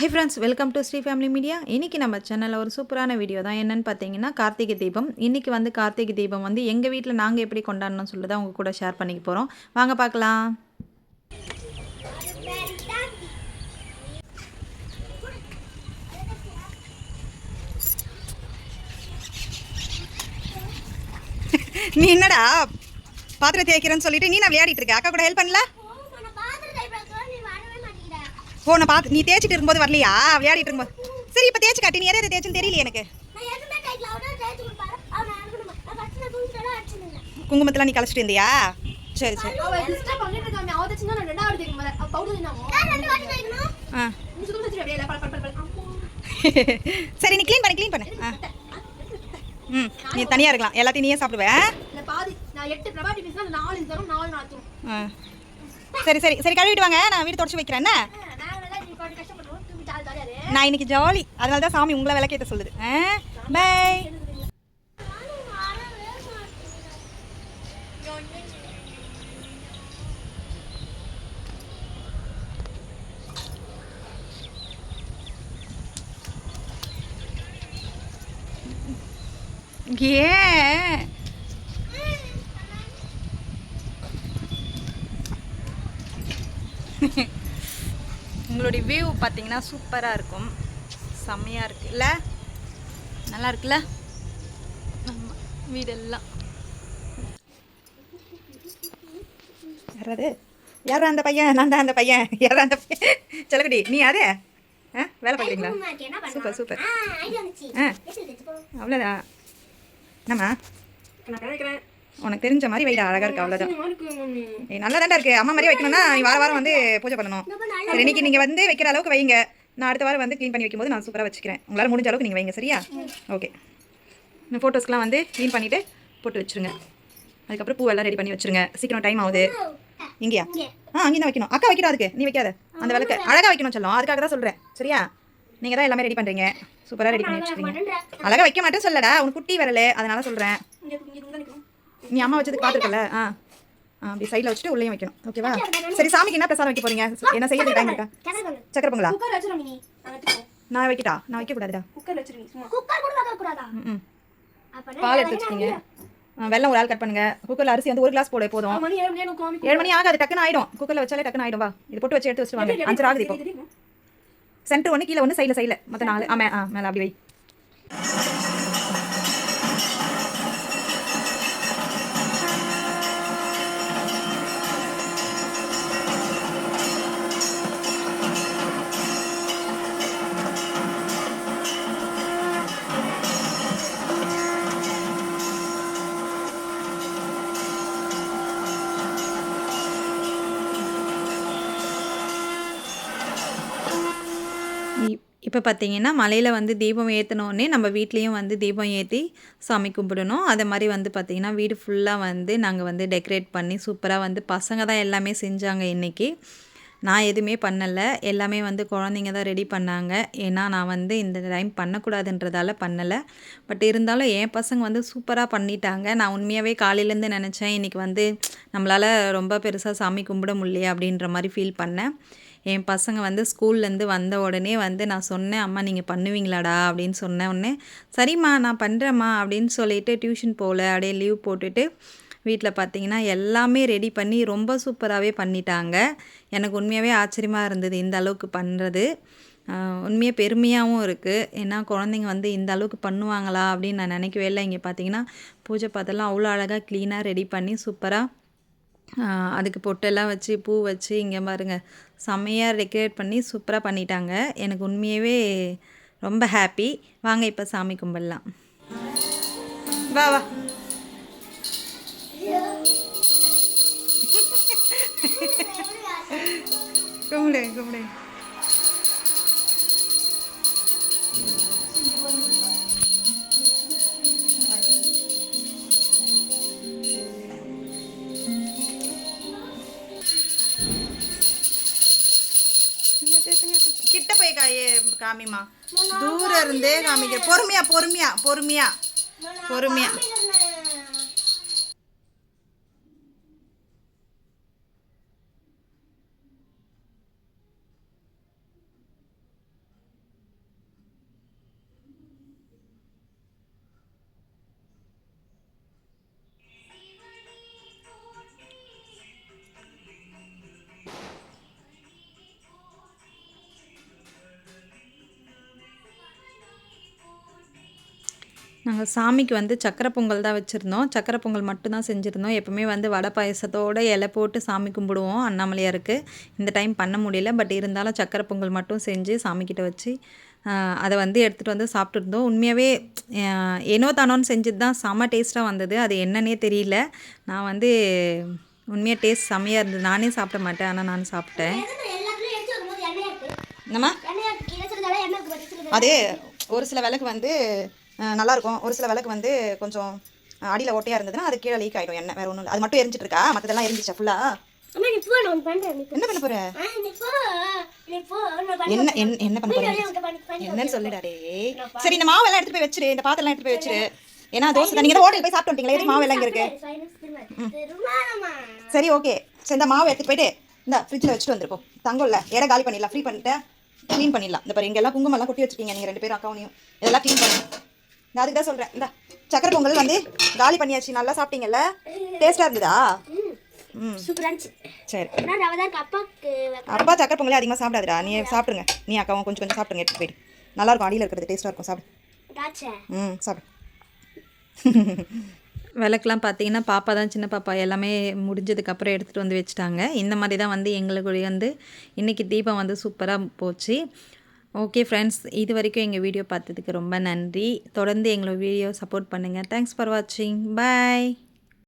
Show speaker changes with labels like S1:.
S1: Hi friends welcome to Shri family media இன்றைக்கி நம்ம சேனலில் ஒரு சூப்பரான வீடியோ தான். என்னென்னு பார்த்தீங்கன்னா கார்த்திகை தீபம். இன்றைக்கி வந்து கார்த்திகை தீபம் வந்து எங்கள் வீட்டில் நாங்கள் எப்படி கொண்டாடணும்னு சொல்லி தான் உங்கள் கூட ஷேர் பண்ணிக்க போகிறோம் வாங்க பார்க்கலாம். நீ என்னடா? பாத்திரம் தேய்க்கிறேன்னு சொல்லிட்டு நீ நான் விளையாடிட்டு இருக்க அக்கா கூட ஹெல்ப் பண்ணல? ஓ நான் பார்த்து நீ தேய்ச்சிட்டு இருக்கும்போது வரலையா? விளையாடிட்டு இருக்கும்போது. சரி இப்போ தேய்ச்சி காட்டி. நீ எதை தேய்ச்சுன்னு தெரியல எனக்கு. குங்குமத்தெல்லாம் நீ கழிச்சிட்டு இருந்தியா? சரி சரி. ஆ. சரி நீ க்ளீன் பண்ணு க்ளீன் பண்ணு. ஆ. ம் நீ தனியாக இருக்கலாம். எல்லாத்தையும் நீயே சாப்பிடுவேன் ஆ. சரி சரி. சரி கழுவிட்டு வாங்க. நான் வீடு தொடச்சி வைக்கிறேன். என்ன? நான் இன்னைக்கு ஜாலி அதனால தான் சாமி உங்களை விளக்கேற்ற சொல்லுது. ஆ? பை ஏன்? உங்களுடைய வியூ பார்த்தீங்கன்னா சூப்பராக இருக்கும். செம்மையாக இருக்குல்ல? நல்லா இருக்குல்ல? வீடெல்லாம். யாராவது? யாரா அந்த பையன்? நான் தான் அந்த பையன். யாரா அந்த பையன்? செல்லக்குடி நீ யாரு? ஆ வேலை பார்க்குறீங்களா? Super super. ஆ அவ்வளோதான் என்னம்மா? உனக்கு தெரிஞ்ச மாதிரி வைடா அழகாக இருக்கு அவ்வளோதான் ஏய் நல்லா தாண்டா இருக்கு. அம்மா மாதிரி வைக்கணும்னா நீ வார வாரம் வந்து பூஜை பண்ணணும். சரி இன்னைக்கு நீங்கள் வந்து வைக்கிற அளவுக்கு வைங்க. நான் அடுத்த வாரம் வந்து க்ளீன் பண்ணி வைக்கும்போது நான் சூப்பராக வச்சுக்கிறேன். உங்களால் முடிஞ்ச அளவுக்கு நீங்கள் வைங்க சரியா? ஓகே இந்த ஃபோட்டோஸ்க்குலாம் வந்து க்ளீன் பண்ணிவிட்டு போட்டு வச்சுருங்க. அதுக்கப்புறம் பூவெல்லாம் ரெடி பண்ணி வச்சுருங்க. சீக்கிரம் டைம் ஆகுது. இங்கேயா? ஆ அங்கேயும் தான் வைக்கணும். அக்கா வைக்கிறா அதுக்கு. நீ வைக்காத. அந்த விளக்கு. அழகாக வைக்கணும் சொல்லும். அதுக்காக தான் சொல்கிறேன் சரியா? நீங்கள் தான் எல்லாமே ரெடி பண்ணுறீங்க சூப்பராக ரெடி பண்ணி வச்சுருக்கீங்க. அழகாக வைக்க மாட்டேன்னு சொல்லடா உனக்கு குட்டி வரல. அதனால சொல்கிறேன் நீ அம்மா வச்சதுக்கு பார்த்துருக்கல ஆ. ஆ அப்படி சைடில் வச்சுட்டு உள்ளேயும் வைக்கணும். ஓகேவா சரி சாமிக்கு என்ன பிரசாதம் வைக்க போறீங்க? என்ன செய்யறதுக்கு டைம் இருக்கா? சக்கரை பொங்கலா? நான் வைக்கிட்டா? நான் வைக்க கூடாதுடா. ம், ம். பால் எடுத்து வச்சுக்கோங்க ஆ, வெல்லம் ஒரு ஆள் கட் பண்ணுங்க. குக்கரில் அரிசி வந்து ஒரு கிளாஸ் போட போதும். ஏழு மணி ஆகாது டக்குன்னு ஆயிடும். குக்கரில் வச்சாலே டக்குன்னு ஆயிடும். வா. இது போட்டு வச்சு எடுத்து வச்சுட்டு வாங்க. அஞ்சு ஆகுது இப்போ. சென்டர் ஒன்று கீழே ஒன்று சைடில் சைடில் மொத்தம் நாலு. ஆமாம் ஆ மேலே அப்படி வை. இப்போ பார்த்தீங்கன்னா மலையில் வந்து தீபம் ஏற்றினோடனே நம்ம வீட்லேயும் வந்து தீபம் ஏற்றி சாமி கும்பிடணும். அதே மாதிரி வந்து பார்த்திங்கன்னா வீடு ஃபுல்லாக வந்து நாங்கள் வந்து டெக்கரேட் பண்ணி சூப்பராக வந்து பசங்க தான் எல்லாமே செஞ்சாங்க இன்றைக்கி நான் எதுவுமே பண்ணலை. எல்லாமே வந்து குழந்தைங்க தான் ரெடி பண்ணாங்க. ஏன்னா நான் வந்து இந்த டைம் பண்ணக்கூடாதுன்றதால பண்ணலை. பட் இருந்தாலும் என் பசங்க வந்து சூப்பராக பண்ணிட்டாங்க. நான் உண்மையாகவே காலையிலேருந்து நினச்சேன் இன்றைக்கி வந்து நம்மளால் ரொம்ப பெருசாக சாமி கும்பிட முடியல அப்படின்ற மாதிரி ஃபீல் பண்ணேன். என் பசங்க வந்து ஸ்கூல்லேருந்து வந்த உடனே வந்து நான் சொன்னேன் அம்மா நீங்கள் பண்ணுவீங்களாடா? அப்படின்னு சொன்ன உடனே சரிம்மா நான் பண்ணுறேம்மா அப்படின்னு சொல்லிட்டு டியூஷன் போகல. அப்படியே லீவ் போட்டுட்டு வீட்டில் பார்த்தீங்கன்னா எல்லாமே ரெடி பண்ணி ரொம்ப சூப்பராகவே பண்ணிட்டாங்க. எனக்கு உண்மையாகவே ஆச்சரியமாக இருந்தது இந்த அளவுக்கு பண்ணுறது உண்மையாக பெருமையாகவும் இருக்குது ஏன்னா குழந்தைங்க வந்து இந்த அளவுக்கு பண்ணுவாங்களா அப்படின்னு நான் நினைக்கவே இல்லை. இங்கே பார்த்தீங்கன்னா பூஜை பார்த்தெல்லாம் அவ்வளோ அழகாக க்ளீனாக ரெடி பண்ணி சூப்பராக அதுக்கு பொட்டெல்லாம் வச்சு பூ வச்சு இங்கே பாருங்கள் செம்மையாக டெக்கரேட் பண்ணி சூப்பராக பண்ணிட்டாங்க. எனக்கு உண்மையாகவே ரொம்ப ஹாப்பி வாங்க இப்போ சாமி கும்பிடலாம். வா வா. கும்பிடு கும்பிடு கிட்ட போய் காயே காமிமா தூரம் இருந்தே காமிக்க. பொறுமையா பொறுமையா பொறுமையா. பொறுமையா. நாங்கள் சாமிக்கு வந்து சக்கரை பொங்கல் தான் வச்சுருந்தோம். சக்கரை பொங்கல் மட்டும்தான் செஞ்சுருந்தோம். எப்பவுமே வந்து வடை பாயசத்தோட இலை போட்டு சாமி கும்பிடுவோம். அண்ணாமலையாருக்கு. இந்த டைம் பண்ண முடியல. பட் இருந்தாலும் சக்கரை பொங்கல் மட்டும் செஞ்சு சாமிக்கிட்ட வச்சு அதை வந்து எடுத்துகிட்டு வந்து சாப்பிட்டுருந்தோம். உண்மையாகவே ஏனோ தானோன்னு செஞ்சது தான் செம்ம டேஸ்ட்டாக வந்தது. அது என்னன்னே தெரியல. நான் வந்து உண்மையாக டேஸ்ட் செம்மையாக இருந்தது. நானே சாப்பிட மாட்டேன். ஆனால் நான் சாப்பிட்டேன். என்னம்மா. அது ஒரு சில விளக்கு வந்து அஹ், நல்லா இருக்கும் ஒரு சில விளக்கு வந்து கொஞ்சம் அடியில் ஒட்டையாக இருந்ததுன்னா அது கீழே லீக் ஆகிடும் எண்ணெய் வேற ஒன்றும் இல்லை. அது மட்டும் எரிஞ்சிட்டு இருக்கா மற்றதெல்லாம் எரிஞ்சிச்சா ஃபுல்லாக. என்ன பண்ண போற? என்ன என்ன பண்ண போற? என்னன்னு சொல்லிடாடே. சரி இந்த மாவு எல்லாம் எடுத்து போய் வச்சிரு. இந்த பாத்திரம் எடுத்து போய் வச்சிரு. ஏன்னா தோசை தான் நீங்க ஹோட்டல் போய் சாப்பிட்டு வந்துட்டீங்களா மாவு எல்லாம் இங்க இருக்கு? சரி ஓகே. சரி இந்த மாவு எடுத்துட்டு போயிட்டு இந்த ஃப்ரிட்ஜில் வச்சுட்டு வந்துருப்போம் தங்கம்ல இடம் காலி பண்ணிடலாம். ஃப்ரீ பண்ணிட்டு க்ளீன் பண்ணிடலாம். இந்த பாரு இங்கெல்லாம் குங்குமம் எல்லாம் கொட்டி வச்சிருக்கீங்க நீங்கள் ரெண்டு பேரும் அக்கௌனையும் இதெல்லாம் க்ளீன் பண்ணி. நான் அதுக்கு தான் சொல்கிறேன் இந்த சக்கரை பொங்கல் வந்து காலி பண்ணியாச்சு. நல்லா சாப்பிட்டீங்கல்ல? டேஸ்ட்டாக இருந்ததா? ம். சரி. அப்பா சக்கரை பொங்கலே அதிகமாக சாப்பிடாதுடா. நீ சாப்பிடுங்க. நீ அக்காவும் கொஞ்சம் கொஞ்சம் சாப்பிடுங்க. எடுத்துட்டு போயிட்டு நல்லா இருக்கும். அடியில் இருக்கிறது டேஸ்ட்டாக இருக்கும். சாப்பிடு. ம் சாப்பிடு. விளக்கெலாம் பார்த்தீங்கன்னா பாப்பா தான் சின்ன பாப்பா. எல்லாமே முடிஞ்சதுக்கப்புறம் எடுத்துகிட்டு வந்து வச்சுட்டாங்க. இந்த மாதிரி தான் வந்து எங்களுக்கு வந்து இன்றைக்கி தீபம் வந்து சூப்பராக போச்சு. ஓகே ஃப்ரெண்ட்ஸ் இது வரைக்கும் எங்கள் வீடியோ பார்த்ததுக்கு ரொம்ப நன்றி. தொடர்ந்து எங்களோட வீடியோ சப்போர்ட் பண்ணுங்கள் தேங்க்ஸ் ஃபார் வாட்சிங் பாய்